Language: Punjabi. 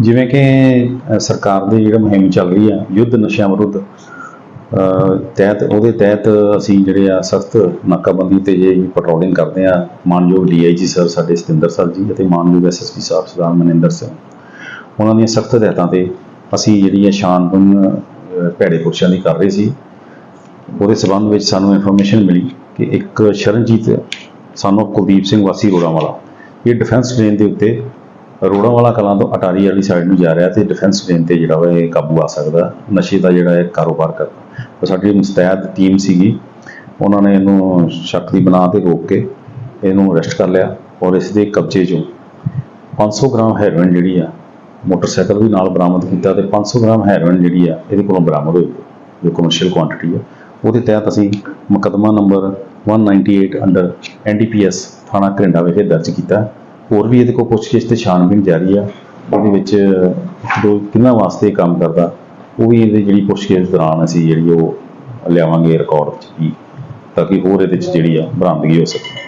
ਜਿਵੇਂ ਕਿ ਸਰਕਾਰ ਦੀ ਜਿਹੜਾ ਮੁਹਿੰਮ ਚੱਲ ਰਹੀ ਆ, ਯੁੱਧ ਨਸ਼ਿਆਂ ਵਿਰੁੱਧ ਤਹਿਤ, ਉਹਦੇ ਤਹਿਤ ਅਸੀਂ ਜਿਹੜੇ ਆ ਸਖਤ ਨਾਕਾਬੰਦੀ ਤੇ ਜੇ ਪੈਟਰੋਲਿੰਗ ਕਰਦੇ ਆ। ਮਾਨਯੋਗ ਡੀਆਈਜੀ ਸਰ ਸਾਡੇ ਸਤਿੰਦਰ ਸਰ ਜੀ ਅਤੇ ਮਾਨਯੋਗ ਐਸਐਸਪੀ ਸਾਹਿਬ ਸਰਦਾਰ ਮਨਿੰਦਰ ਸਿੰਘ। ਉਹਨਾਂ ਦੀਆਂ ਸਖਤ ਹਦਾਇਤਾਂ ਤੇ ਅਸੀਂ ਜਿਹੜੀ ਆ ਸ਼ਾਨਬਨ ਭੈੜੇ ਪੁਰਸ਼ਾਂ ਦੀ ਕਰ ਰਹੇ ਸੀ। ਉਹਦੇ ਸਬੰਧ ਵਿੱਚ ਸਾਨੂੰ ਇਨਫੋਰਮੇਸ਼ਨ ਮਿਲੀ ਕਿ ਇੱਕ ਸ਼ਰਨਜੀਤ, ਸਾਨੂੰ ਕੁਲਦੀਪ ਸਿੰਘ ਵਾਸੀ ਰੋੜਾ ਵਾਲਾ ਇਹ ਡਿਫੈਂਸ ਟ੍ਰੇਨ ਦੇ ਉੱਤੇ ਰੋੜਾ ਵਾਲਾ ਕਲਾਂ ਤੋਂ ਅਟਾਰੀ ਵਾਲੀ ਸਾਈਡ ਨੂੰ ਜਾ ਰਿਹਾ ਤੇ ਡਿਫੈਂਸ ਟ੍ਰੇਨ ਤੇ ਜਿਹੜਾ ਵਾ ਇਹ ਕਾਬੂ ਆ ਸਕਦਾ। ਨਸ਼ੇ ਦਾ ਜਿਹੜਾ ਇਹ ਕਾਰੋਬਾਰ ਕਰਦਾ। ਤਾਂ ਸਾਡੀ ਮੁਸਤੈਦ ਟੀਮ ਸੀਗੀ, ਉਹਨਾਂ ਨੇ ਇਹਨੂੰ ਸ਼ੱਕ ਦੀ ਬਣਾ ਤੇ ਰੋਕ ਕੇ ਇਹਨੂੰ ਅਰੈਸਟ ਕਰ ਲਿਆ ਔਰ ਇਸ ਦੇ ਕਬਜ਼ੇ 'ਚੋਂ 500 ਗ੍ਰਾਮ ਹੈਰੋਇਨ ਜਿਹੜੀ ਆ, ਮੋਟਰਸਾਈਕਲ ਵੀ ਨਾਲ ਬਰਾਮਦ ਕੀਤਾ ਤੇ 500 ਗ੍ਰਾਮ ਹੈਰੋਇਨ ਜਿਹੜੀ ਆ, ਇਹਦੇ ਕੋਲੋਂ ਬਰਾਮਦ ਹੋਈ। ਜੋ ਕਮਰਸ਼ੀਅਲ ਕੁਆਂਟੀਟੀ ਆ। ਉਹਦੇ ਤਹਿਤ ਅਸੀਂ ਮੁਕੱਦਮਾ ਨੰਬਰ 198 ਅੰਡਰ ਐਨਡੀਪੀਐਸ ਥਾਣਾ ਘਰਿੰਡਾ ਵਿਖੇ ਦਰਜ ਕੀਤਾ। ਹੋਰ ਵੀ ਇਹਦੇ ਕੋਲ ਪੁੱਛਗਿੱਛ ਤੇ ਛਾਣਬੀਨ ਜਾਰੀ ਆ। ਉਹਦੇ ਵਿੱਚ ਦੋ ਕਿੰਨਾ ਵਾਸਤੇ ਕੰਮ ਕਰਦਾ। ਉਹ ਵੀ ਇਹਦੀ ਜਿਹੜੀ ਪੁੱਛਗਿੱਛ ਦੌਰਾਨ ਅਸੀਂ ਜਿਹੜੀ ਉਹ ਲਿਆਵਾਂਗੇ ਰਿਕਾਰਡ ਵਿੱਚ ਵੀ, ਤਾਂ ਕਿ ਹੋਰ ਇਹਦੇ ਵਿੱਚ ਜਿਹੜੀ ਆ ਬਰਾਮਦਗੀ ਹੋ ਸਕੇ।